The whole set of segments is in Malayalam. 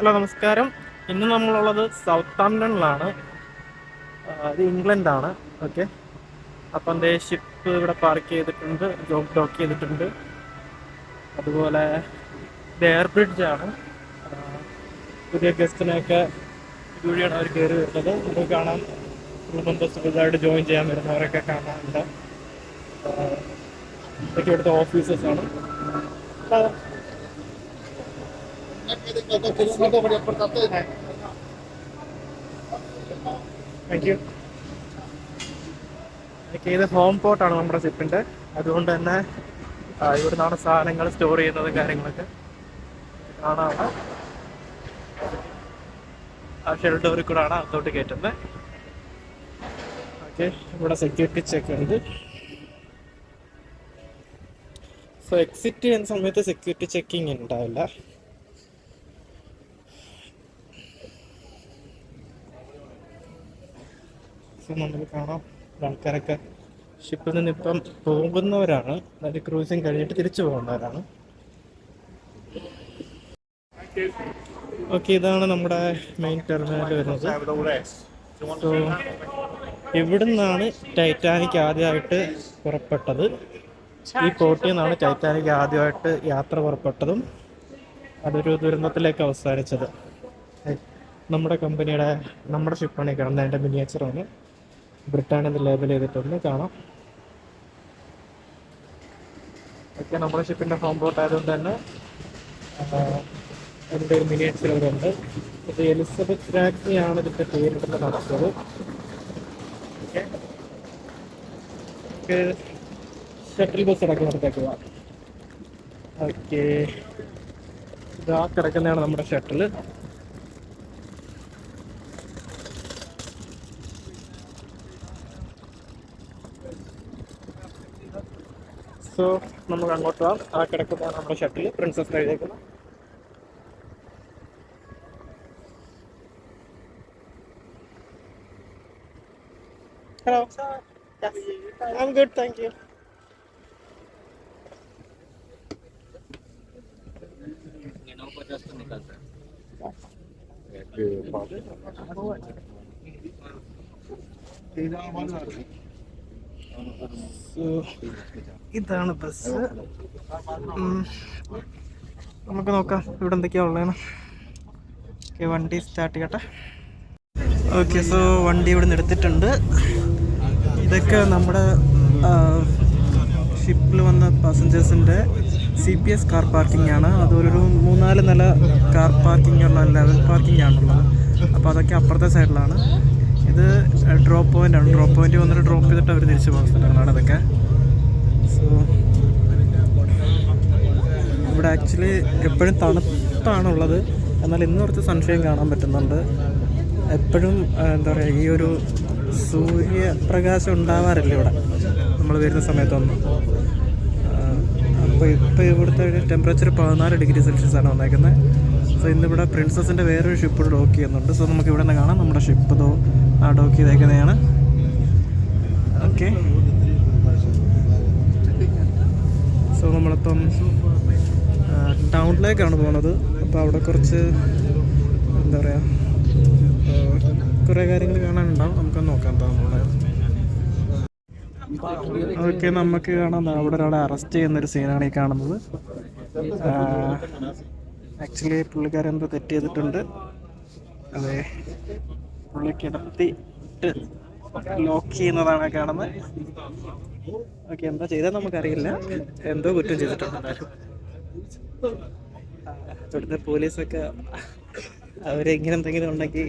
ഹലോ നമസ്കാരം. ഇന്ന് നമ്മളുള്ളത് സൗത്ത് ആംപ്ടണിലാണ് ഇത് ഇംഗ്ലണ്ടാണ്. ഓക്കെ. അപ്പം ദേ ഷിപ്പ് ഇവിടെ പാർക്ക് ചെയ്തിട്ടുണ്ട് ജോബ് ഡോക്ക് ചെയ്തിട്ടുണ്ട്. അതുപോലെ എയർ ബ്രിഡ്ജാണ് പുതിയ ഗസ്റ്റിനെയൊക്കെ ഇതുവഴിയാണ് അവർ കയറി വരുന്നത്. നമുക്ക് കാണാം. ക്രൂ മെമ്പേഴ്സ് പുതുതായിട്ട് ജോയിൻ ചെയ്യാൻ വരുന്നവരൊക്കെ കാണാനുണ്ട്. ഇതൊക്കെ ഇവിടുത്തെ ആണ്. താങ്ക് യു ഇത് ഹോം പോർട്ടാണ് നമ്മുടെ സിപ്പിന്റെ അതുകൊണ്ട് തന്നെ ഇവിടുന്നാണ് സാധനങ്ങൾ സ്റ്റോർ ചെയ്യുന്നതും കാര്യങ്ങളൊക്കെ. കാണാം. ആ ഷെൽഡോറിൽ കൂടാണ് അകത്തോട്ട് കയറ്റുന്നത് ഓക്കെ ഇവിടെ സെക്യൂരിറ്റി ചെക്ക് ഉണ്ട്. സോ എക്സിറ്റ് ചെയ്യുന്ന സമയത്ത് സെക്യൂരിറ്റി ചെക്കിങ് ഉണ്ടാവില്ല. സോ നമുക്ക് കാണാം. ആൾക്കാരൊക്കെ ഷിപ്പിൽ നിന്ന് ഇപ്പം പോകുന്നവരാണ്. അതായത് ക്രൂസിങ് കഴിഞ്ഞിട്ട് തിരിച്ചു പോകുന്നവരാണ് ഓക്കെ ഇതാണ് നമ്മുടെ മെയിൻ ടെർമിനൽ വരുന്നത്. സോ ഇവിടുന്നാണ് ടൈറ്റാനിക് ആദ്യമായിട്ട് പുറപ്പെട്ടത്. ഈ പോർട്ടിൽ നിന്നാണ് ടൈറ്റാനിക് ആദ്യമായിട്ട് യാത്ര പുറപ്പെട്ടതും അതൊരു ദുരന്തത്തിലേക്ക് അവസാനിച്ചത്. നമ്മുടെ കമ്പനിയുടെ നമ്മുടെ ഷിപ്പാണ് ഈ കാണുന്നത്. അതിന്റെ മിനിയേച്ചറാണ് ബ്രിട്ടാനിൽ ലേബൽ ചെയ്തിട്ടുണ്ട്. കാണാം. ഒക്കെ നമ്മുടെ ഷിപ്പിന്റെ ഹോം ബോട്ട് ആയതുകൊണ്ട് തന്നെ അതിന്റെ ഒരു മിനിയേച്ചർ ഇവിടെ ഉണ്ട്. ഇത് എലിസബത്ത് രാജ്ഞിയാണ് ഇതിന്റെ പേരിടുന്ന നമുക്ക് ഷട്ടിൽ ബസ് അടക്കം നടത്തേക്കുക ഓക്കെ. ആ കിടക്കുന്നതാണ് നമ്മുടെ ഷട്ടിൽ സോ നമുക്ക് അങ്ങോട്ട് പോവാം ആ കിടക്കുന്നതാണ് നമ്മുടെ shuttle princess എഴുതിയേക്കുന്നത് hello I'm good thank you So, ഇതാണ് ബസ് നമുക്ക് നോക്കാം ഇവിടെ എന്തൊക്കെയാ ഉള്ളതെന്ന്. ഓക്കെ വണ്ടി സ്റ്റാർട്ട് ചെയ്യട്ടെ. ഓക്കെ സോ വണ്ടി ഇവിടെ നിന്ന് എടുത്തിട്ടുണ്ട്. ഇതൊക്കെ നമ്മുടെ ഷിപ്പിൽ വന്ന പാസഞ്ചേഴ്സിന്റെ C P S car parking ആണ്. അതുപോലൊരു മൂന്നാൽ നില കാർ പാർക്കിംഗ് ഉള്ള ലെവൽ പാർക്കിംഗ് ആണുള്ളത്. അപ്പോൾ അതൊക്കെ അപ്പുറത്തെ സൈഡിലാണ് ഡ്രോപ്പ് പോയിന്റ് ആണ്. ഡ്രോപ്പ് പോയിന്റ് വന്നിട്ട് ഡ്രോപ്പ് ചെയ്തിട്ട് അവർ തിരിച്ചു പോകുന്ന സ്ഥലങ്ങളാണ് ഇതൊക്കെ. സോ ഇവിടെ ആക്ച്വലി എപ്പോഴും തണുപ്പാണുള്ളത് എന്നാൽ ഇന്ന് കുറച്ച് സൺഷൈൻ കാണാൻ പറ്റുന്നുണ്ട്. എപ്പോഴും എന്താ പറയുക ഈ ഒരു സൂര്യപ്രകാശം ഉണ്ടാവാറില്ല ഇവിടെ. നമ്മൾ വരുന്ന സമയത്തൊന്നും. അപ്പോൾ ഇപ്പോൾ ഇവിടുത്തെ ടെമ്പറേച്ചർ പതിനാല് ഡിഗ്രി സെൽഷ്യസ് ആണ് വന്നേക്കുന്നത് സോ ഇന്നിവിടെ പ്രിൻസസിന്റെ വേറൊരു ഷിപ്പ് ഡോക്ക് ചെയ്യുന്നുണ്ട്. സോ നമുക്ക് ഇവിടെ നിന്ന് കാണാം. നമ്മുടെ ഷിപ്പ് ഇതോ ആ ഡോക്ക് ചെയ്തേക്കുന്നതാണ്. ഓക്കെ. സോ നമ്മളിപ്പം ടൗണിലേക്കാണ് പോകുന്നത് അപ്പോൾ അവിടെ കുറച്ച് എന്താ പറയുക കുറേ കാര്യങ്ങൾ കാണാനുണ്ടാവും. നമുക്ക് നോക്കാം എന്താ ഓക്കെ നമുക്ക് കാണാം. അവിടെ ഒരാളെ അറസ്റ്റ് ചെയ്യുന്ന ഒരു സീനാണ് ഈ കാണുന്നത്. ആക്ച്വലി പുള്ളിക്കാരെന്തോ തെറ്റ് ചെയ്തിട്ടുണ്ട്. അതെ. പുള്ളി കിടത്തി ലോക്ക് ചെയ്യുന്നതാണ് കാണുന്നത്. ഓക്കെ എന്താ ചെയ്തത് നമുക്കറിയില്ല. എന്തോ കുറ്റം ചെയ്തിട്ടുണ്ട് ഇവിടുത്തെ പോലീസൊക്കെ അവരെങ്ങനെ എന്തെങ്കിലും ഉണ്ടെങ്കിൽ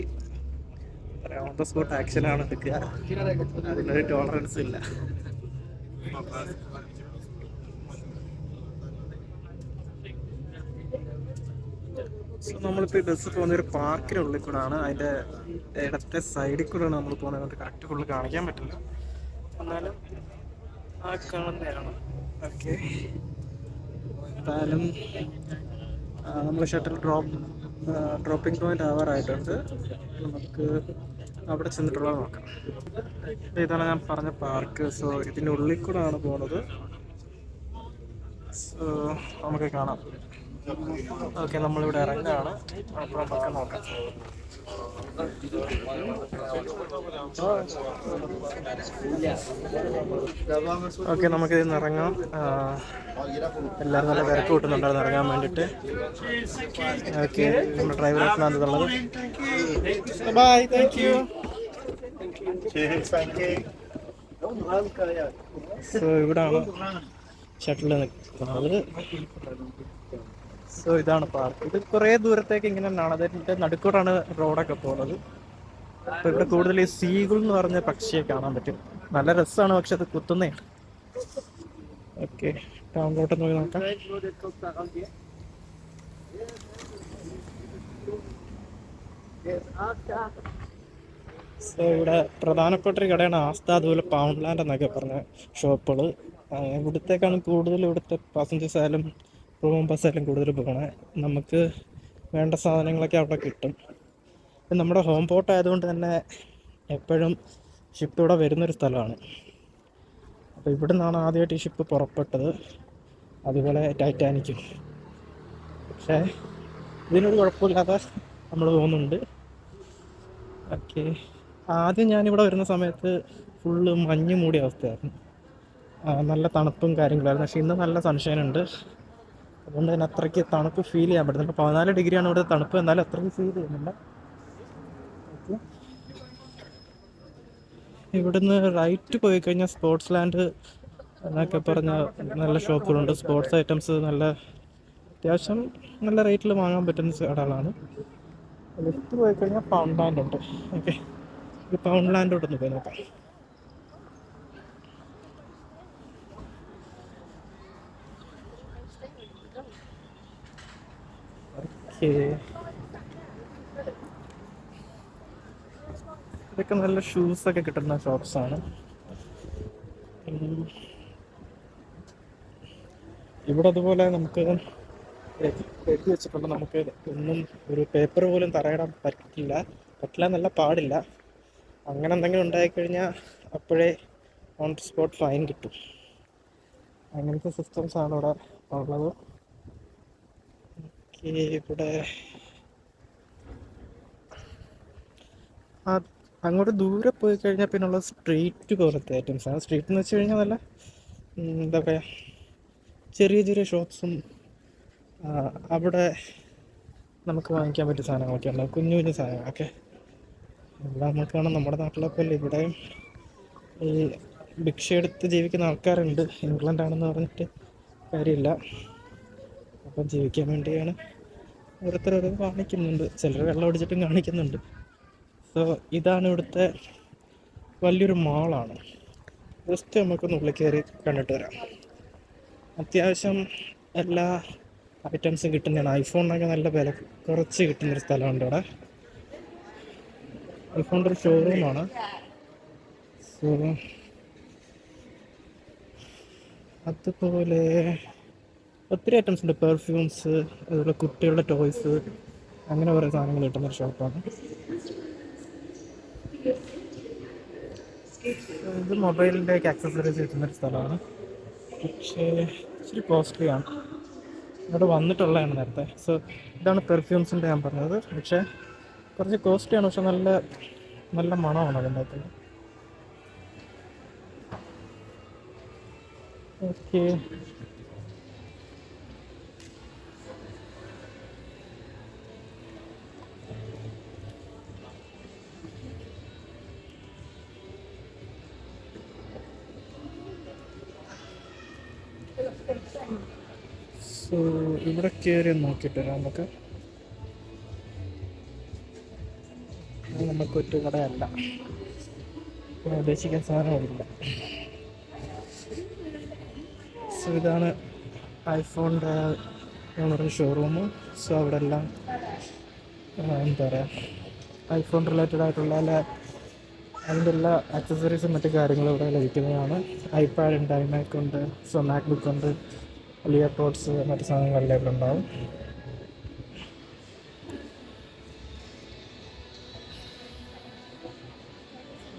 ഓൺ ദ സ്പോട്ട് ആക്ഷനാണ് എടുക്കുക. അതിനൊരു ടോളറൻസ് ഇല്ല. സോ നമ്മളിപ്പോൾ ഈ ബസ് പോകുന്ന ഒരു പാർക്കിനുള്ളിൽ കൂടാണ്. അതിന്റെ ഇടത്തെ സൈഡിൽ കൂടെയാണ് നമ്മൾ പോകുന്നത്. അതുകൊണ്ട് കറക്റ്റ് ഫുള്ള് കാണിക്കാൻ പറ്റില്ല. എന്നാലും ആ കാണുന്നതാണ്. ഓക്കെ എന്തായാലും നമ്മൾ ഷട്ടിൽ ഡ്രോപ്പ് ഡ്രോപ്പിംഗ് പോയിന്റ് ആവാറായിട്ടുണ്ട്. നമുക്ക് അവിടെ ചെന്നിട്ടുള്ളത് നോക്കാം. ഇത് ഇതാണ് ഞാൻ പറഞ്ഞ പാർക്ക്. സോ ഇതിന്റെ ഉള്ളിൽ കൂടെയാണ് പോകുന്നത്. സോ നമുക്ക് കാണാം. ഓക്കെ നമ്മളിവിടെ ഇറങ്ങാണ് അപ്പോൾ നമുക്ക് നോക്കാം. ഓക്കെ നമുക്ക് ഇതിൽ നിന്ന് ഇറങ്ങാം എല്ലാവരും നല്ല തിരക്ക് കൂട്ടുന്നുണ്ടായിരുന്നു ഇറങ്ങാൻ വേണ്ടിട്ട്. ഓക്കെ നമ്മുടെ ഡ്രൈവർ എത്തുന്നുള്ളത് ബൈ താങ്ക് യു സോ ഇവിടാണ് ഷട്ടിൽ നിൽക്കുന്നത്. സോ ഇതാണ് പാർക്ക് ഇത് കുറേ ദൂരത്തേക്ക് ഇങ്ങനെ തന്നെയാണ് അതിന്റെ നടുക്കൂടാണ് റോഡൊക്കെ പോകുന്നത്. അപ്പൊ ഇവിടെ കൂടുതൽ ഈ സീഗുൾ എന്ന് പറഞ്ഞ പക്ഷിയെ കാണാൻ പറ്റും. നല്ല രസമാണ് പക്ഷെ അത് കുത്തുന്നേ. ഓക്കെ ടൗണിലോട്ട് നോക്കി നോക്കാം. സോ ഇവിടെ പ്രധാനപ്പെട്ട ഒരു കടയാണ് ആസ്ഥ അതുപോലെ പൗൺലാൻഡ് ലാൻഡ് എന്നൊക്കെ പറഞ്ഞ ഷോപ്പുകൾ ഇവിടുത്തേക്കാണ് കൂടുതൽ ഇവിടുത്തെ പാസഞ്ചേഴ്സ് ആയാലും റൂം പാസ്സായാലും കൂടുതൽ പോകണേ. നമുക്ക് വേണ്ട സാധനങ്ങളൊക്കെ അവിടെ കിട്ടും. നമ്മുടെ ഹോം പോർട്ട് ആയതുകൊണ്ട് തന്നെ എപ്പോഴും ഷിപ്പ് ഇവിടെ വരുന്നൊരു സ്ഥലമാണ്. അപ്പോൾ ഇവിടെ നിന്നാണ് ആദ്യമായിട്ട് ഈ ഷിപ്പ് പുറപ്പെട്ടത്. അതുപോലെ ടൈറ്റാനിക്കും പക്ഷേ ഇതിനൊരു കുഴപ്പമില്ലാതെ നമ്മൾ പോകുന്നുണ്ട്. ഓക്കെ. ആദ്യം ഞാനിവിടെ വരുന്ന സമയത്ത് ഫുള്ള് മഞ്ഞ് മൂടിയ അവസ്ഥയായിരുന്നു നല്ല തണുപ്പും കാര്യങ്ങളായിരുന്നു. പക്ഷേ ഇന്ന് നല്ല സൺഷൈൻ ഉണ്ട്. അതുകൊണ്ട് തന്നെ അത്രയ്ക്ക് തണുപ്പ് ഫീൽ ചെയ്യാൻ പറ്റുന്നുണ്ട് പതിനാല് ഡിഗ്രിയാണ് ഇവിടെ തണുപ്പ് എന്നാലും അത്രയ്ക്ക് ഫീൽ ചെയ്യുന്നില്ല. ഇവിടുന്ന് റൈറ്റ് പോയി കഴിഞ്ഞാൽ സ്പോർട്സ് ലാൻഡ് എന്നൊക്കെ പറഞ്ഞ നല്ല ഷോപ്പുകളുണ്ട്. സ്പോർട്സ് ഐറ്റംസ് നല്ല അത്യാവശ്യം നല്ല റേറ്റിൽ വാങ്ങാൻ പറ്റുന്ന കടകളാണ് ലെഫ്റ്റ് പോയി കഴിഞ്ഞാൽ പൗണ്ട് ലാൻഡ് ഉണ്ട് ഓക്കെ പൗണ്ട് ഉണ്ടെന്ന് പോയി നോക്കാം ഓക്കെ ഇതൊക്കെ നല്ല ഷൂസ് ഒക്കെ കിട്ടുന്ന ഷോപ്സ് ആണ്. ഇവിടെ അതുപോലെ നമുക്ക് എഴുതി വെച്ചിട്ടുണ്ട്. നമുക്ക് ഒന്നും ഒരു പേപ്പർ പോലും തറയിടാൻ പറ്റില്ല. പറ്റില്ല എന്നല്ല പാടില്ല. അങ്ങനെ എന്തെങ്കിലും ഉണ്ടായിക്കഴിഞ്ഞാൽ അപ്പോഴേ ഓൺ സ്പോട്ട് ഫൈൻ കിട്ടും. അങ്ങനത്തെ സിസ്റ്റംസ് ആണ് ഇവിടെ ഉള്ളത്. ഇവിടെ. ആ അങ്ങോട്ട് ദൂരെ പോയി കഴിഞ്ഞാൽ പിന്നുള്ള സ്ട്രീറ്റ് പോലത്തെ ഐറ്റംസ് ആണ്. സ്ട്രീറ്റ് എന്ന് വെച്ച് കഴിഞ്ഞാൽ നല്ല എന്താ പറയുക ചെറിയ ചെറിയ ഷോപ്സും അവിടെ നമുക്ക് വാങ്ങിക്കാൻ പറ്റിയ സാധനങ്ങളൊക്കെ ഉണ്ട്. കുഞ്ഞു കുഞ്ഞു സാധനങ്ങളൊക്കെ. എല്ലാം നമുക്ക് കാണാം നമ്മുടെ നാട്ടിലൊക്കെ അല്ലേ? ഇവിടെ ഈ ഭിക്ഷ എടുത്ത് ജീവിക്കുന്ന ആൾക്കാരുണ്ട്. ഇംഗ്ലണ്ടാണെന്ന് പറഞ്ഞിട്ട് കാര്യമില്ല. അപ്പം ജീവിക്കാൻ വേണ്ടിയാണ് ഓരോരുത്തരോട് കാണിക്കുന്നുണ്ട്. ചിലർ വെള്ളം അടിച്ചിട്ടും കാണിക്കുന്നുണ്ട്. സോ ഇതാണ് ഇവിടുത്തെ വലിയൊരു മാളാണ് ജസ്റ്റ് നമുക്കൊന്ന് ഉള്ളിൽ കയറി കണ്ടിട്ട് വരാം. അത്യാവശ്യം എല്ലാ ഐറ്റംസും കിട്ടുന്നതാണ്. ഐഫോണിനൊക്കെ നല്ല വില കുറച്ച് കിട്ടുന്നൊരു സ്ഥലമുണ്ട് ഇവിടെ. ഐഫോണിന്റെ ഒരു ഷോറൂമാണ് സോ അതുപോലെ ഒത്തിരി ഐറ്റംസ് ഉണ്ട്. പെർഫ്യൂംസ് അതുപോലെ കുട്ടികളുടെ ടോയ്സ് അങ്ങനെ കുറേ സാധനങ്ങൾ കിട്ടുന്ന ഒരു ഷോപ്പാണ് ഇത് മൊബൈലിന്റെ ആക്സസറീസ് കിട്ടുന്ന ഒരു സ്ഥലമാണ്. പക്ഷേ ഇച്ചിരി കോസ്റ്റ്ലി ആണ്. ഇവിടെ വന്നിട്ടുള്ളതാണ് നേരത്തെ. സോ ഇതാണ് പെർഫ്യൂംസിന്റെ ഞാൻ പറഞ്ഞത്. പക്ഷേ കുറച്ച് കോസ്റ്റ്ലി ആണ്. പക്ഷെ നല്ല നല്ല മണമാണ് അതിന്റെ അകത്ത്. ഓക്കെ സോ ഇവിടെ കയറി നോക്കിയിട്ട് വരാം നമുക്ക്. നമുക്ക് ഒറ്റ കടയല്ല. ഉദ്ദേശിക്കാൻ സാധനമില്ല. സോ ഇതാണ് ഐഫോണിന്റെ പറഞ്ഞ ഷോറൂം സോ അവിടെ എല്ലാം എന്താ പറയുക ഐഫോൺ റിലേറ്റഡ് ആയിട്ടുള്ള എല്ലാ അതിന്റെ എല്ലാ ആക്സസറീസും മറ്റു കാര്യങ്ങളും ഇവിടെ ലഭിക്കുന്നതാണ്. ഐപാഡ് ഉണ്ട് ഐമാക്ക് ഉണ്ട് സോ മാക് ബുക്ക് ഉണ്ട് ടോട്ട്സ് മറ്റു സാധനങ്ങളെല്ലാം ഇവിടെ ഉണ്ടാവും.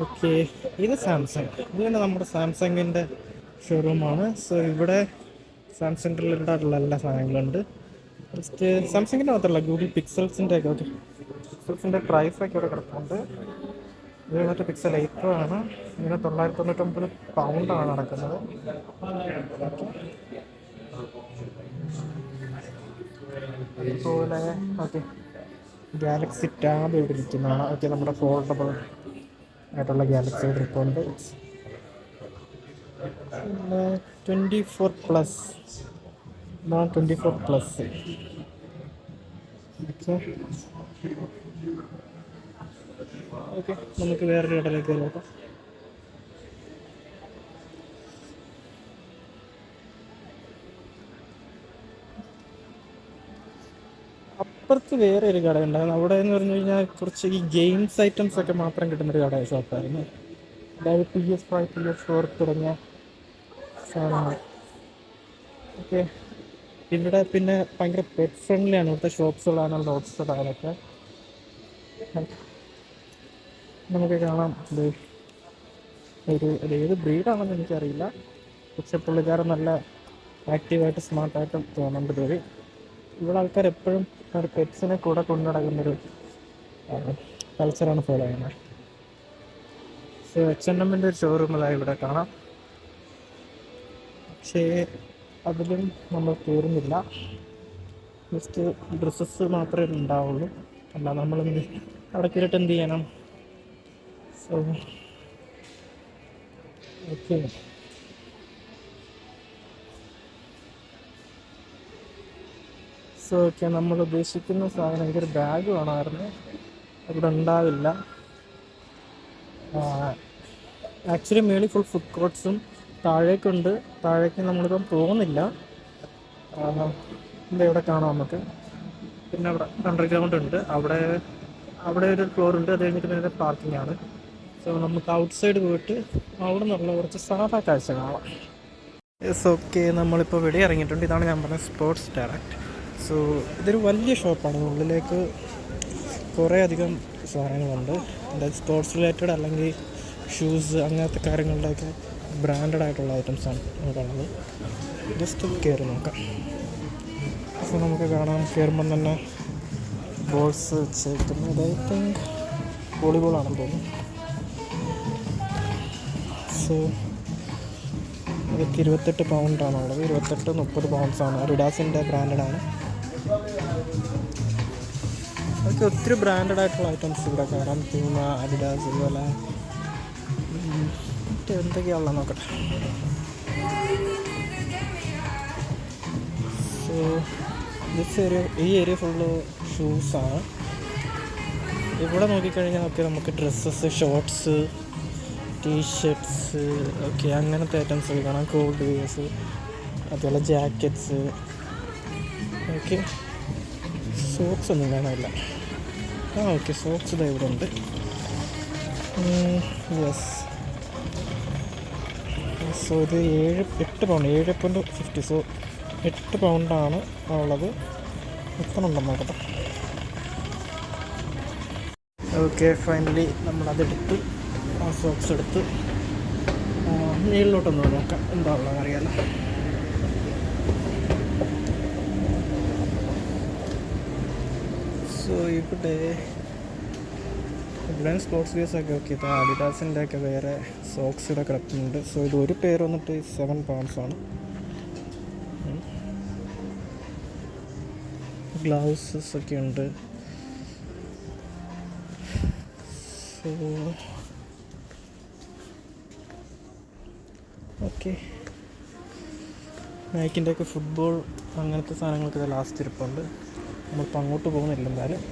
ഓക്കെ ഇത് സാംസങ്. ഇത് തന്നെ നമ്മുടെ സാംസങ്ങിന്റെ ഷോറൂമാണ്. സോ ഇവിടെ സാംസങ് റിലേറ്റഡ് ആയിട്ടുള്ള എല്ലാ സാധനങ്ങളുണ്ട്. ജസ്റ്റ് സാംസങ്ങിന്റെ മാത്രമല്ല ഗൂഗിൾ പിക്സൽസിന്റെ ഒക്കെ ഓക്കെ പിക്സൽസിന്റെ പ്രൈസ് ഒക്കെ ഇവിടെ കിടക്കുന്നുണ്ട് ഇത് മറ്റേ പിക്സൽ എയ്റ്റ് ആണ്. ഇതിന് തൊള്ളായിരത്തി തൊണ്ണൂറ്റൊമ്പത് പൗണ്ടാണ് നടക്കുന്നത്. അതുപോലെ ഓക്കെ. ഗാലക്സി ടാബ് ഇവിടെ ഇരിക്കുന്നതാണ്. ഓക്കെ നമ്മുടെ ഫോൾഡബിൾ ആയിട്ടുള്ള ഗാലക്സി ഇവിടെ ഇപ്പോണ്ട് ട്വന്റി ഫോർ പ്ലസ് എന്നാണ് twenty four plus okay. Okay നമുക്ക് വേറൊരു ഇടയിലേക്ക് നോക്കാം. അപ്പുറത്ത് വേറെ ഒരു കട ഉണ്ടായിരുന്നു. അവിടെ എന്ന് പറഞ്ഞു കഴിഞ്ഞാൽ കുറച്ച് ഈ ഗെയിംസ് ഐറ്റംസ് ഒക്കെ മാത്രം കിട്ടുന്ന ഒരു കട ഷോപ്പായിരുന്നു അതായത് P S five P S four തുടങ്ങിയ സാധനങ്ങൾ. ഓക്കെ. ഇവിടെ പിന്നെ ഭയങ്കര പെറ്റ് ഫ്രണ്ട്ലി ആണ് ഇവിടുത്തെ ഷോപ്സുകളാണ് ലോഡ്സ് ഇടാനൊക്കെ നമുക്ക് കാണാം. ഇത് ഒരു ഏത് ബ്രീഡാണെന്ന് എനിക്കറിയില്ല. പക്ഷെ പുള്ളിക്കാരൻ നല്ല ആക്റ്റീവായിട്ട് സ്മാർട്ടായിട്ടും തോന്നുന്നുണ്ട് വഴി ഇവിടെ ആൾക്കാർ എപ്പോഴും ഒരു പെറ്റ്സിനെ കൂടെ കൊണ്ടു നടക്കുന്നൊരു കൾച്ചറാണ് ഫോളോ ചെയ്യുന്നത്. സോ എച്ച് എൻ എമ്മിന്റെ ഒരു ഷോറൂമിലായി ഇവിടെ കാണാം. പക്ഷേ അതിലും നമ്മൾ കയറുന്നില്ല ജസ്റ്റ് ഡ്രസ്സസ് മാത്രമേ ഉണ്ടാവുള്ളൂ. അല്ല നമ്മൾ എന്ത് അവിടെ കയറിയിട്ട് എന്ത് ചെയ്യണം? സോ ഓക്കെ സോ ഓക്കെ നമ്മൾ ഉദ്ദേശിക്കുന്ന സാധനം എനിക്കൊരു ബാഗ് വേണമായിരുന്നു. അവിടെ ഉണ്ടാവില്ല. ആക്ച്വലി മേളി ഫുൾ ഫുഡ് കോർട്ട്സും താഴേക്കുണ്ട് താഴേക്ക് നമ്മളിപ്പം പോകുന്നില്ല. എന്താ ഇവിടെ കാണാം നമുക്ക്. പിന്നെ അവിടെ അണ്ടർഗ്രൗണ്ട് ഉണ്ട്. അവിടെ അവിടെ ഒരു ഫ്ലോർ ഉണ്ട്. അത് കഴിഞ്ഞിട്ട് നേരെ പാർക്കിംഗ് ആണ്. സോ നമുക്ക് ഔട്ട് സൈഡ് പോയിട്ട് അവിടെ നിന്നുള്ള കുറച്ച് സാധാ കാഴ്ച കാണാം. യെസ് ഓക്കെ നമ്മളിപ്പോൾ വെടി ഇറങ്ങിയിട്ടുണ്ട് ഇതാണ് ഞാൻ പറഞ്ഞ സ്പോർട്സ് ഡയറക്റ്റ് സോ ഇതൊരു വലിയ ഷോപ്പാണ്. ഉള്ളിലേക്ക് കുറേ അധികം സാധനങ്ങളുണ്ട്. അതായത് സ്പോർട്സ് റിലേറ്റഡ് അല്ലെങ്കിൽ ഷൂസ് അങ്ങനത്തെ കാര്യങ്ങളുടെയൊക്കെ ബ്രാൻഡഡ് ആയിട്ടുള്ള ഐറ്റംസ് ആണ് നമുക്കുള്ളത് ജസ്റ്റ് കയറി നോക്കാം. സോ നമുക്ക് കാണാം. കയറുമ്പം തന്നെ ബോൾസ് വെച്ചേക്കുന്നത് ഐ തിങ്ക് വോളിബോൾ ആണെന്ന് തോന്നുന്നു. സോ അതൊക്കെ ഇരുപത്തെട്ട് പൗണ്ടാണുള്ളത് ഇരുപത്തെട്ട് മുപ്പത് പൗണ്ട്സാണ് റിഡാസിന്റെ ബ്രാൻഡഡാണ് അതൊക്കെ ഒത്തിരി ബ്രാൻഡഡ് ആയിട്ടുള്ള ഐറ്റംസ് ഇവിടെ കയറാം. തീമ അഡിഡാസ് ഇതുപോലെ. എന്തൊക്കെയാണല്ലോ നോക്കട്ടെ. സോ ദിസ് ഏരിയ ഈ ഏരിയ ഫുള്ള് ഷൂസാണ് ഇവിടെ നോക്കിക്കഴിഞ്ഞാൽ ഒക്കെ നമുക്ക് ഡ്രസ്സസ് ഷോർട്സ് ടീഷർട്ട്സ് ഓക്കെ അങ്ങനത്തെ ഐറ്റംസ് ഒക്കെ കാണാം. കോൾഡ് വെയേഴ്സ് അതുപോലെ ജാക്കറ്റ്സ് ഓക്കെ. സോക്സ് ഒന്നും കാണാനില്ല ആ ഓക്കെ സോക്സ് ഇതാ ഇവിടെ ഉണ്ട്. യെസ് സോ ഇത് ഏഴ് എട്ട് പൗണ്ട് ഏഴ് പോയിന്റ് ഫിഫ്റ്റി സോ എട്ട് പൗണ്ടാണ് ഉള്ളത്. എത്ര ഉണ്ടെന്ന് നോക്കട്ടെ. ഓക്കെ ഫൈനലി നമ്മളതെടുത്ത് ആ സോക്സ് എടുത്ത് ആ, മേളിലോട്ടൊന്ന് നോക്കാം. എന്താ ഉള്ളത് അറിയാലോ. സോ ഇവിടെ ഇവിടെ സ്പോർട്സ് വ്യൂസ് ഒക്കെ. ഓക്കെ ഇപ്പോൾ ഒക്കെ വേറെ സോക്സ് ഇവിടെ കിടക്കുന്നുണ്ട് സോ ഇത് ഒരു പേര് വന്നിട്ട് സെവൻ പൗണ്ട്സ് ആണ്. ഗ്ലൗസസ് ഒക്കെ ഉണ്ട്. സോ ഓക്കെ നൈക്കിന്റെ ഒക്കെ ഫുട്ബോൾ അങ്ങനത്തെ സാധനങ്ങൾക്ക് ലാസ്റ്റ് ഇരിപ്പുണ്ട്. നമ്മളിപ്പോൾ അങ്ങോട്ട് പോകുന്നില്ല എന്തായാലും.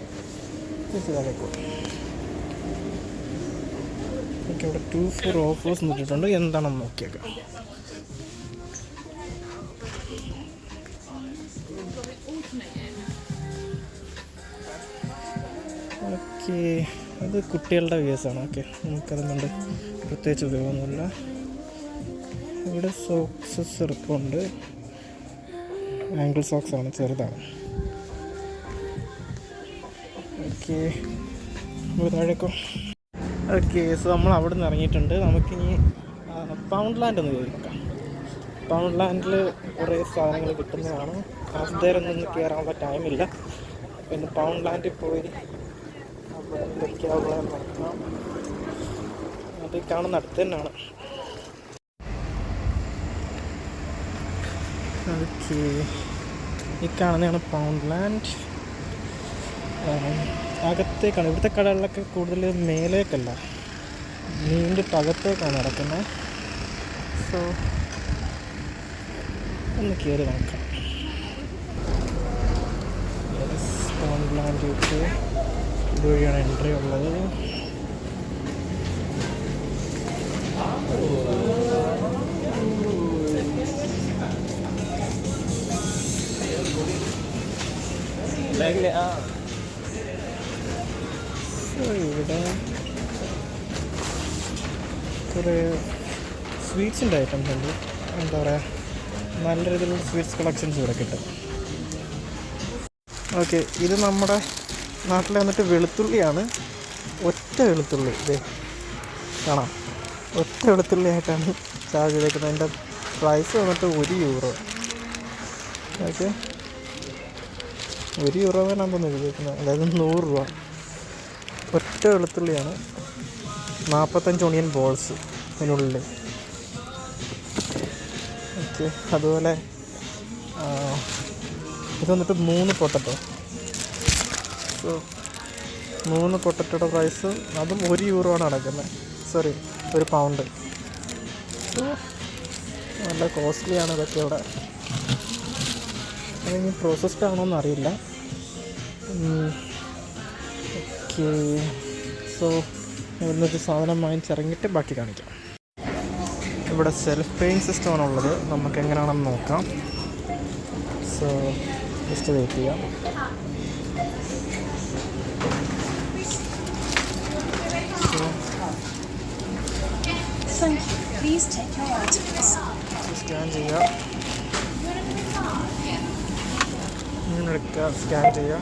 തിരിച്ച് താഴേക്ക് പോകും ഓക്കെ അവിടെ ടു ഫോർ ഓഫേഴ്സ് നോക്കിയിട്ടുണ്ട്. എന്താണെന്ന് നോക്കിയേക്കാം. ഓക്കെ. അത് കുട്ടികളുടെ കേസാണ് ഓക്കെ. നമുക്കതുകൊണ്ട് പ്രത്യേകിച്ച് ഉപയോഗമൊന്നുമില്ല. ഇവിടെ സോക്സസ് ഇറപ്പുണ്ട് ആംഗിൾ സോക്സ് ആണ് ചെറുതാണ്. ഓക്കെ. താഴേക്കോ ഓക്കെ സോ നമ്മൾ അവിടെ നിന്ന് ഇറങ്ങിയിട്ടുണ്ട്. നമുക്കിനി പൗണ്ട് ലാൻഡ് ഒന്ന് കയറി നോക്കാം. പൗണ്ട് ലാൻഡിൽ കുറേ സാധനങ്ങൾ കിട്ടുന്നതാണ്. ഇന്ന് കയറാനുള്ള ടൈമില്ല പിന്നെ പൗണ്ട് ലാൻഡിൽ പോയി അത് കാണുന്ന അടുത്ത് തന്നെയാണ്. ഓക്കെ. ഈ കാണുന്നതാണ് പൗണ്ട് ലാൻഡ് അകത്തേക്കാണ്. ഇവിടുത്തെ കടകളിലൊക്കെ കൂടുതൽ മേലേക്കല്ല. നീണ്ടിട്ട് അകത്തേക്കാണ് നടക്കുന്നത് സോ ഒന്ന് കയറി നോക്കാം ഇതുവഴിയാണ് എൻട്രി ഉള്ളത്. So, സ്വീറ്റ്സിന്റെ ഐറ്റംസ് ഉണ്ട് എന്താ പറയുക നല്ല രീതിയിലുള്ള സ്വീറ്റ്സ് കളക്ഷൻസ് ഇവിടെ കിട്ടും. ഓക്കെ ഇത് നമ്മുടെ നാട്ടിൽ വന്നിട്ട് വെളുത്തുള്ളിയാണ്. ഒറ്റ വെളുത്തുള്ളി ഇത് കാണാം. ഒറ്റ വെളുത്തുള്ളി ആയിട്ടാണ് ചാർജ് ചെയ്തേക്കുന്നത് അതിന്റെ പ്രൈസ് വന്നിട്ട് ഒരു യൂറോ ഓക്കെ ഒരു യൂറോ വേണം തോന്നുന്നു എഴുതിയിരിക്കുന്നത് അതായത് നൂറ് രൂപ. ഒറ്റ വെളുത്തുള്ളിയാണ്. നാൽപ്പത്തഞ്ച് ഒണിയൻ ബോൾസ് അതിനുള്ളിൽ ഓക്കെ അതുപോലെ ഇത് വന്നിട്ട് മൂന്ന് പൊട്ടറ്റോ? സോ മൂന്ന് പൊട്ടറ്റോയുടെ പ്രൈസ് അതും ഒരു യൂറോ ആണ് അടക്കുന്നത് സോറി ഒരു പൗണ്ട് സോ നല്ല കോസ്റ്റ്ലിയാണ് ഇതൊക്കെ ഇവിടെ. അതിന് പ്രോസസ്ഡ് ആണോന്ന് എന്നറിയില്ല ഓക്കെ സോ ഇവിടുന്നൊരു സാധനം വാങ്ങിച്ചിറങ്ങിയിട്ട് ബാക്കി കാണിക്കാം. ഇവിടെ സെൽഫ് പെയിങ് സിസ്റ്റമാണ് ഉള്ളത് നമുക്ക് എങ്ങനെയാണെന്ന് നോക്കാം. സോ ജസ്റ്റ് വെയിറ്റ് ചെയ്യാം. സ്കാൻ ചെയ്യുക ഇങ്ങനെ എടുക്കുക സ്കാൻ ചെയ്യുക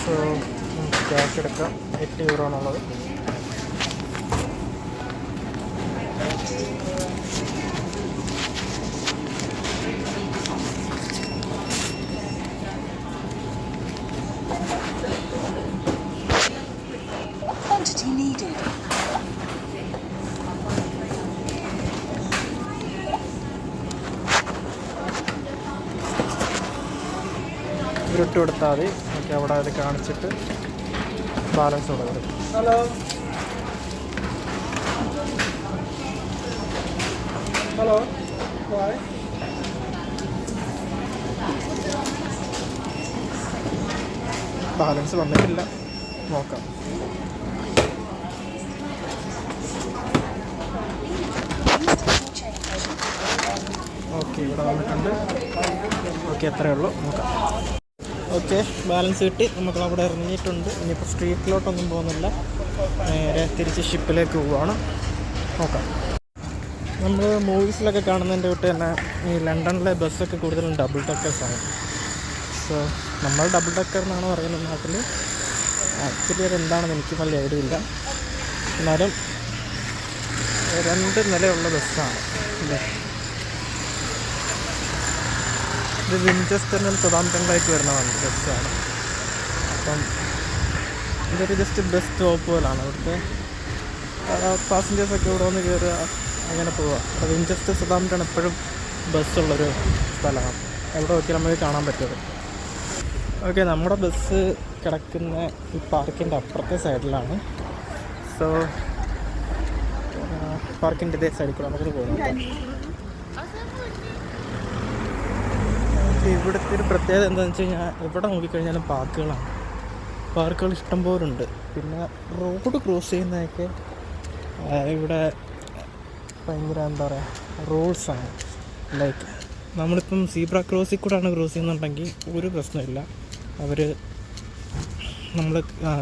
സോ നമുക്ക് ക്യാഷ് എടുക്കാം എട്ട് യൂറോ ആണുള്ളത് Quantity needed. ഉരുട്ട് കൊടുത്താൽ മതി. ഓക്കെ അവിടെ അത് കാണിച്ചിട്ട് ബാലൻസ് കൊടുക്കും ഹലോ. ഹലോ. ബാലൻസ് വന്നിട്ടില്ല. നോക്കാം. ഓക്കെ ഇവിടെ വന്നിട്ടുണ്ട്. ഓക്കെ എത്രയേ ഉള്ളൂ. നോക്കാം. ഓക്കെ ബാലൻസ് കിട്ടി. നമ്മൾ അവിടെ ഇറങ്ങിയിട്ടുണ്ട്. ഇനിയിപ്പോൾ സ്ട്രീറ്റിലോട്ടൊന്നും പോകുന്നില്ല. നേരെ തിരിച്ച് ഷിപ്പിലേക്ക് പോവുകയാണ് നോക്കാം. നമ്മൾ മൂവീസിലൊക്കെ കാണുന്നതിന്റെ വിട്ട് തന്നെ ഈ ലണ്ടനിലെ ബസ്സൊക്കെ കൂടുതലും ഡബിൾ ടക്കേഴ്സാണ് സോ നമ്മൾ ഡബിൾ ടക്കർ എന്നാണ് പറയുന്നത് നാട്ടിൽ ആക്ച്വലി അത് എന്താണെന്ന് എനിക്ക് വലിയ ഐഡിയ ഇല്ല. എന്നാലും രണ്ട് നിലയുള്ള ബസ്സാണ് അല്ലേ ഇത് വിൻചെസ്റ്ററിനും സതാംപ്ടണിലേക്ക് വരുന്ന വണ്ടി ബസ്സാണ് അപ്പം ഇതൊരു ജസ്റ്റ് ബസ് സ്റ്റോപ്പ് പോലാണ്. അവിടുത്തെ പാസഞ്ചേഴ്സൊക്കെ ഇവിടെ വന്ന് കയറുക അങ്ങനെ പോവുക. അപ്പോൾ വിൻചെസ്റ്റർ സതാംപ്ടൺ എപ്പോഴും ബസ്സുള്ളൊരു സ്ഥലമാണ് എവിടെ നോക്കിയാൽ നമുക്ക് കാണാൻ പറ്റും. ഓക്കെ നമ്മുടെ ബസ് കിടക്കുന്ന ഈ പാർക്കിന്റെ അപ്പുറത്തെ സൈഡിലാണ് സോ പാർക്കിന്റെ ഇതേ സൈഡിൽ കൂടെ നമുക്ക് പോകാം ഓക്കെ ഇവിടുത്തെ ഒരു പ്രത്യേകത എന്താണെന്ന് വെച്ച് കഴിഞ്ഞാൽ എവിടെ നോക്കിക്കഴിഞ്ഞാലും പാർക്കുകളാണ്. പാർക്കുകൾ ഇഷ്ടം ഇഷ്ടംപോലുണ്ട് പിന്നെ റോഡ് ക്രോസ് ചെയ്യുന്നതൊക്കെ ഇവിടെ ഭയങ്കര എന്താ പറയുക റൂൾസാണ് ലൈക്ക് നമ്മളിപ്പം സീബ്ര ക്രോസിൽ കൂടെയാണ് ക്രോസ് ചെയ്യുന്നുണ്ടെങ്കിൽ ഒരു പ്രശ്നമില്ല. അവർ നമ്മൾ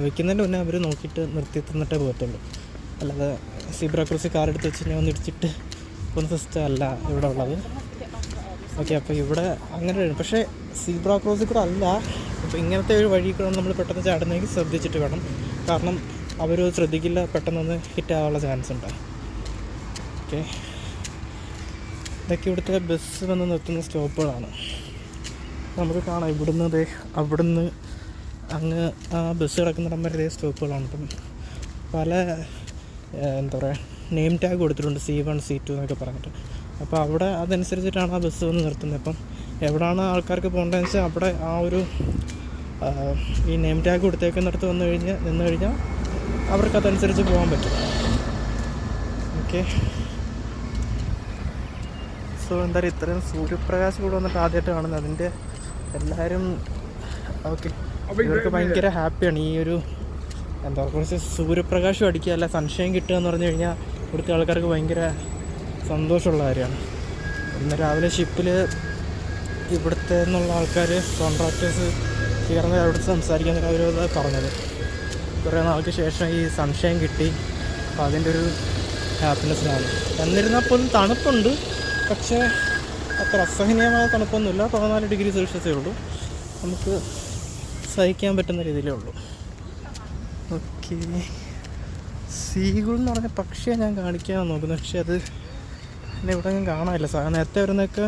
വെക്കുന്നതിന്റെ മുന്നേ അവർ നോക്കിയിട്ട് നിർത്തി തന്നിട്ടേ പോകത്തുള്ളൂ. അല്ലാതെ സീബ്ര ക്രോസിൽ കാർ എടുത്ത് വെച്ച് കഴിഞ്ഞാൽ ഒന്ന് ഇടിച്ചിട്ട് ഒന്ന് സിസ്റ്റം അല്ല ഇവിടെ ഉള്ളത്. ഓക്കെ അപ്പോൾ ഇവിടെ അങ്ങനെ വരും. പക്ഷേ സീബ്ര ക്രോസിൽ കൂടെ അല്ല. അപ്പോൾ ഇങ്ങനത്തെ ഒരു വഴി കൂടെ നമ്മൾ പെട്ടെന്ന് ചാടുന്നെങ്കിൽ ശ്രദ്ധിച്ചിട്ട് വേണം. കാരണം അവർ ശ്രദ്ധിക്കില്ല പെട്ടെന്നൊന്ന് ഹിറ്റ് ആവാനുള്ള ചാൻസ് ഉണ്ട്. ഓക്കെ. ഇതൊക്കെ ഇവിടുത്തെ ബസ് വന്ന് നിർത്തുന്ന സ്റ്റോപ്പുകളാണ് നമുക്ക് കാണാം ഇവിടുന്ന് അതേ അവിടുന്ന് അങ്ങ് ആ ബസ് കിടക്കുന്നിടം വരെ ഇതേ സ്റ്റോപ്പുകളാണ് ഇപ്പം പല എന്താ പറയുക നെയിം ടാഗ് കൊടുത്തിട്ടുണ്ട് സി വൺ സി ടു എന്നൊക്കെ പറഞ്ഞിട്ട്. അപ്പോൾ അവിടെ അതനുസരിച്ചിട്ടാണ് ആ ബസ് വന്ന് നിർത്തുന്നത്. അപ്പം എവിടെയാണ് ആൾക്കാർക്ക് പോകേണ്ടതെന്ന് വെച്ചാൽ അവിടെ ആ ഒരു ഈ നെയിം ടാഗ് കൊടുത്തേക്കുന്നിടത്ത് വന്നു കഴിഞ്ഞാൽ നിന്ന് കഴിഞ്ഞാൽ അവർക്ക് അതനുസരിച്ച് പോകാൻ പറ്റും. ഓക്കെ. സോ എന്താ പറയുക ഇത്രയും സൂര്യപ്രകാശം കൂടെ വന്നിട്ട് ആദ്യമായിട്ട് കാണുന്നത്. അതിന്റെ എല്ലാവരും ഓക്കെ. ഇവർക്ക് ഭയങ്കര ഹാപ്പിയാണ് ഈ ഒരു എന്താ പറയുക കുറച്ച് സൂര്യപ്രകാശം അടിക്കുക അല്ല സൺഷൈൻ കിട്ടുക എന്ന് പറഞ്ഞു കഴിഞ്ഞാൽ ഇവിടുത്തെ ആൾക്കാർക്ക് ഭയങ്കര സന്തോഷമുള്ള കാര്യമാണ്. ഇന്ന് രാവിലെ ഷിപ്പിൽ ഇവിടുത്തെ നിന്നുള്ള ആൾക്കാർ കോൺട്രാക്ടേഴ്സ് ചേർന്ന് അവിടുത്തെ സംസാരിക്കാൻ അവർ പറഞ്ഞത്. കുറേ നാൾക്ക് ശേഷം ഈ സംശയം കിട്ടി. അപ്പോൾ അതിന്റെ ഒരു ഹാപ്പിനെസ്സിലാണ് എന്നിരുന്നാൽ പോലും തണുപ്പുണ്ട്. പക്ഷേ അത്ര അസഹനീയമായ തണുപ്പൊന്നുമില്ല. പതിനാല് ഡിഗ്രി സെൽഷ്യസേ ഉള്ളൂ. നമുക്ക് സഹിക്കാൻ പറ്റുന്ന രീതിയിലേ ഉള്ളൂ. ഓക്കെ സീഗിൾ എന്ന് പറഞ്ഞ പക്ഷിയെ ഞാൻ കാണിക്കാൻ നോക്കുന്നത്. പക്ഷേ അത് എന്നെ ഇവിടെ ഒന്നും കാണാനില്ല. സാ നേരത്തെ വരുന്നൊക്കെ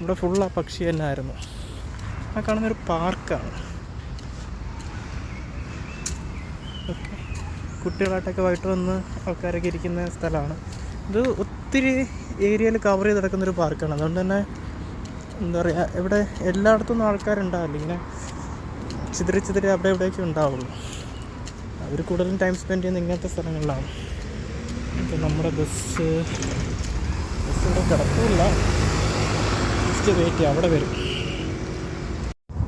ഇവിടെ ഫുൾ ആ പക്ഷി തന്നെ ആയിരുന്നു ആ കാണുന്നൊരു പാർക്കാണ്. ഓക്കെ. കുട്ടികളായിട്ടൊക്കെ വൈകിട്ട് വന്ന് ആൾക്കാരൊക്കെ ഇരിക്കുന്ന സ്ഥലമാണ്. ഇത് ഒത്തിരി ഏരിയയിൽ കവർ ചെയ്ത് കിടക്കുന്നൊരു പാർക്കാണ്. അതുകൊണ്ട് തന്നെ എന്താ പറയുക ഇവിടെ എല്ലായിടത്തും ആൾക്കാരുണ്ടാവില്ല. ഇങ്ങനെ ചിതറി ചിതറി അവിടെ ഇവിടെയൊക്കെ ഉണ്ടാവുള്ളൂ. അവർ കൂടുതലും ടൈം സ്പെൻഡ് ചെയ്യുന്ന ഇങ്ങനത്തെ സ്ഥലങ്ങളിലാണ്. ഇപ്പം നമ്മുടെ ബസ് ബസ് ഇവിടെ കിടക്കില്ല. ജസ്റ്റ് വെയിറ്റ് അവിടെ വരും.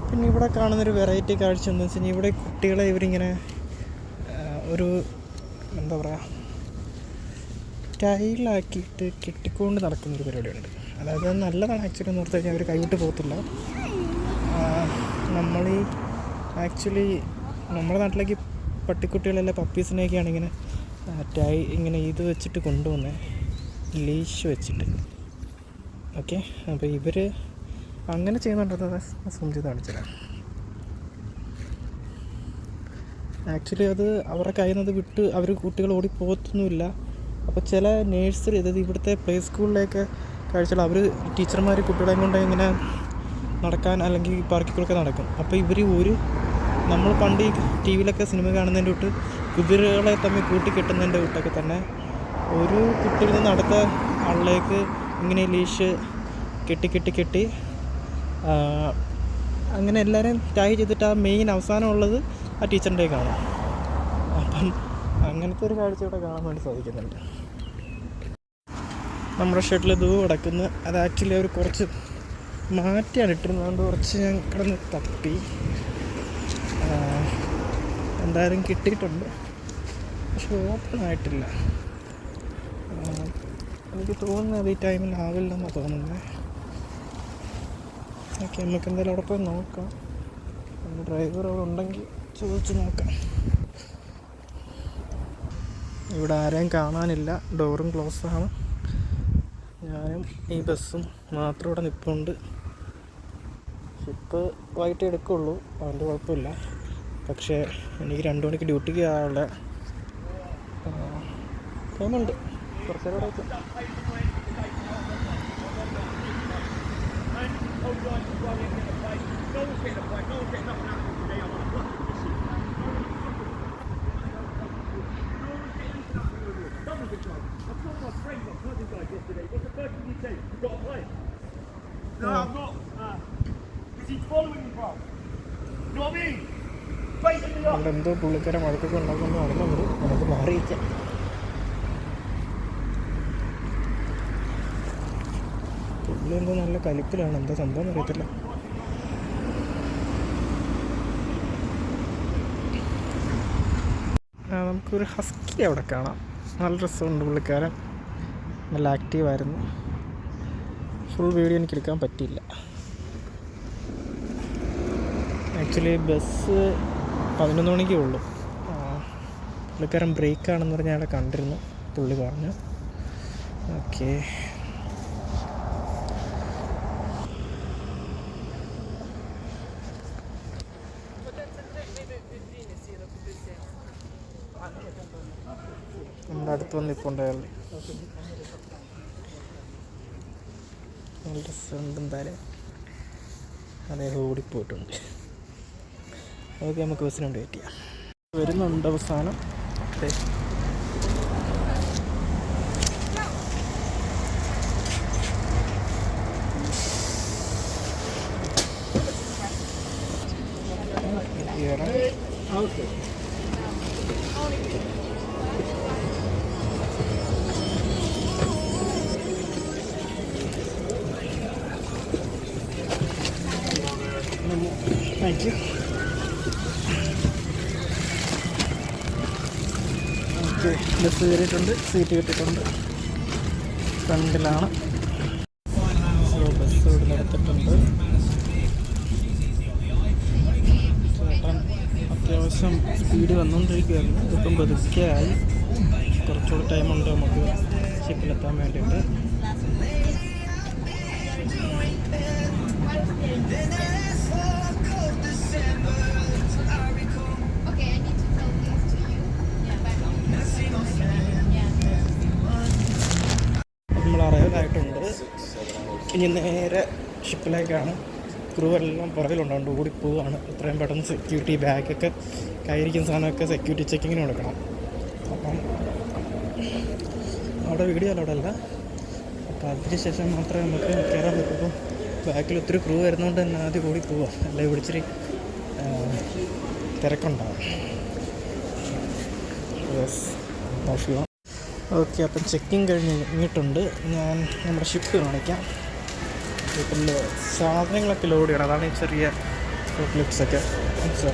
പിന്നെ ഇവിടെ കാണുന്നൊരു വെറൈറ്റി കാഴ്ച എന്താണെന്ന് വെച്ച് കഴിഞ്ഞാൽ ഇവിടെ കുട്ടികളെ ഇവരിങ്ങനെ ഒരു എന്താ പറയുക ടൈലാക്കിയിട്ട് കെട്ടിക്കൊണ്ട് നടക്കുന്നൊരു പരിപാടിയുണ്ട്. അതായത് അത് നല്ലതാണ് ആക്ച്വലി എന്ന് ഓർത്ത് കഴിഞ്ഞാൽ അവർ കൈവിട്ട് പോകത്തില്ല. നമ്മൾ ഈ ആക്ച്വലി നമ്മുടെ നാട്ടിലേക്ക് പട്ടിക്കുട്ടികളെല്ലാം പപ്പീസിനെയൊക്കെയാണ് ഇങ്ങനെ ടൈ ഇങ്ങനെ ഇത് വെച്ചിട്ട് കൊണ്ടുവന്നത് ലീഷ് വെച്ചിട്ട്. ഓക്കെ? അപ്പോൾ ഇവർ അങ്ങനെ ചെയ്യുന്നുണ്ടെന്ന് സംശയം കാണിച്ചില്ല ആക്ച്വലി അത് അവരുടെ കയ്യിൽ നിന്ന് വിട്ട് അവർ കുട്ടികൾ ഓടി പോകത്തൊന്നുമില്ല അപ്പോൾ ചില നേഴ്സറി അതായത് ഇവിടുത്തെ പ്ലേ സ്കൂളിലേക്ക് കാഴ്ചകൾ അവർ ടീച്ചർമാർ കുട്ടികളെയും കൊണ്ട് ഇങ്ങനെ നടക്കാൻ അല്ലെങ്കിൽ പാർക്കിലൊക്കെ നടക്കും. അപ്പോൾ ഇവർ ഒരു നമ്മൾ പണ്ട് ഈ ടി വിയിലൊക്കെ സിനിമ കാണുന്നതിന്റെ തൊട്ട് കുതിരകളെ തമ്മിൽ കൂട്ടിക്കെട്ടുന്നതിന്റെ തൊട്ടൊക്കെ തന്നെ ഒരു കുട്ടിയിൽ നിന്ന് അടുത്ത ആളിലേക്ക് ഇങ്ങനെ ലീഷ് കെട്ടി കെട്ടി കെട്ടി അങ്ങനെ എല്ലാവരെയും ടൈ ചെയ്തിട്ട് ആ മെയിൻ അവസാനമുള്ളത് ആ ടീച്ചറിന്റെ കാണാം അപ്പം അങ്ങനത്തെ ഒരു കാഴ്ച ഇവിടെ കാണാൻ വേണ്ടി സാധിക്കുന്നുണ്ട്. നമ്മുടെ ഷട്ടിൽ ദൂ കിടക്കുന്നു. അത് ആക്ച്വലി അവർ കുറച്ച് മാറ്റിയാണ് ഇട്ടിരുന്നത്. അതുകൊണ്ട് കുറച്ച് ഞാൻ കിടന്ന് തപ്പി. എന്തായാലും കിട്ടിയിട്ടുണ്ട്. പക്ഷെ ഓപ്പൺ ആയിട്ടില്ല. എനിക്ക് തോന്നുന്നത് ഈ ടൈമിൽ ആവില്ലെന്നാണ് തോന്നുന്നത് ഓക്കെ നമുക്ക് എന്തായാലും അവിടെ പോയി നോക്കാം. ഡ്രൈവർ അവിടെ ഉണ്ടെങ്കിൽ ചോദിച്ച് നോക്കാം. ഇവിടെ ആരെയും കാണാനില്ല. ഡോറും ക്ലോസ് ആണ്. ഞാനും ഈ ബസ്സും മാത്രം ഇവിടെ നിൽപ്പുണ്ട് ഷിപ്പ് വൈകിട്ട് എടുക്കുള്ളൂ. അതുകൊണ്ട് കുഴപ്പമില്ല. പക്ഷേ എനിക്ക് രണ്ട് മണിക്ക് ഡ്യൂട്ടിക്ക് ആവുള്ള ടൈമുണ്ട്. കുറച്ച് നേരം ഇവിടെ നിൽക്കാം. No, I'm not. Because he's following me, bro. You know what I mean? അവിടെ എന്തോ പുള്ളിക്കാരെ മഴക്കൊക്കെ ഉണ്ടാക്കുന്നു നടന്നുണ്ട് നമുക്ക് മാറിയിരിക്കാം പുള്ളി എന്തോ നല്ല കലിപ്പിലാണ്. എന്താ സംഭവം അറിയത്തില്ല നമുക്കൊരു ഹസ്കി അവിടെ കാണാം. നല്ല രസമുണ്ട് പുള്ളിക്കാരൻ. നല്ല ആക്റ്റീവായിരുന്നു ഫുൾ വീഡിയോ എനിക്ക് എടുക്കാൻ പറ്റിയില്ല. ആക്ച്വലി ബസ് പതിനൊന്ന് മണിക്കേ ഉള്ളൂ. പുള്ളിക്കാരൻ ബ്രേക്കാണെന്ന് പറഞ്ഞ് അയാളെ കണ്ടിരുന്നു. പുള്ളി പറഞ്ഞു. ഓക്കെ നമ്മുടെ അടുത്ത് വന്ന് ഇപ്പോൾ ഉണ്ടായിരുന്നു നിങ്ങളുടെ ഫ്രണ്ട് എന്തായാലും അദ്ദേഹം ഓടിപ്പോയിട്ടുണ്ട്. ഓക്കെ നമുക്ക് ബസ്സിനുണ്ട് ചെയ്യാം വരുന്നുണ്ട് അവസാനം. ദേ. സീറ്റ് കിട്ടിയിട്ടുണ്ട്. ഫ്രണ്ടിലാണ്. ബസ് ഇവിടെ അത്യാവശ്യം സ്പീഡ് വന്നുകൊണ്ടിരിക്കുകയായിരുന്നു ഇപ്പം പതുക്കെ ആയി. കുറച്ചുകൂടി ടൈമുണ്ട് നമുക്ക് ഷിപ്പിലെത്താൻ വേണ്ടിയിട്ട്. ഇനി നേരെ ഷിപ്പിലേക്കാണ്. ക്രൂ എല്ലാം പുറകിലുണ്ടോണ്ട് പോവുകയാണ് എത്രയും പെട്ടെന്ന് സെക്യൂരിറ്റി ബാഗൊക്കെ കയ്യിരിക്കുന്ന സാധനമൊക്കെ സെക്യൂരിറ്റി ചെക്കിങ്ങിന് കൊടുക്കണം. അപ്പം അവിടെ വീഡിയോ അല്ല അവിടെ അല്ല. അപ്പം അതിന് ശേഷം മാത്രമേ നമുക്ക് കയറാൻ പറ്റുള്ളൂ ബാക്കിൽ ഒത്തിരി ക്രൂ വരുന്നതുകൊണ്ട് തന്നെ ആദ്യം ഓടി പോവുക അല്ലെങ്കിൽ വിളിച്ചിരി തിരക്കുണ്ടാവും. ഓക്കെ അപ്പം ചെക്കിങ് കഴിഞ്ഞ് കഴിഞ്ഞിട്ടുണ്ട്. ഞാൻ നമ്മുടെ ഷിപ്പ് കാണിക്കാം. ഷിപ്പിൽ സാധനങ്ങളൊക്കെ ലോഡ് ചെയ്യണം. അതാണ് ഈ ചെറിയ ക്ലിപ്സൊക്കെ സോ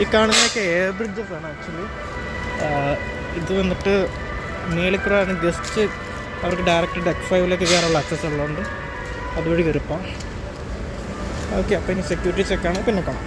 ഈ കാണുന്നതൊക്കെ എയർ ബ്രിഡ്ജസ് ആണ് ആക്ച്വലി ഇത് വന്നിട്ട് മേളിക്കൂടാണ് ജസ്റ്റ് അവർക്ക് ഡയറക്റ്റ് ഡെക്ക് ഫൈവിലേക്ക് കയറാനുള്ള ആക്സസ് ഉള്ളതുകൊണ്ട് അതുവഴി കയറിപ്പോൾ ഓക്കെ അപ്പോൾ ഇനി സെക്യൂരിറ്റി ചെക്കാണ് പിന്നെ കാണാം.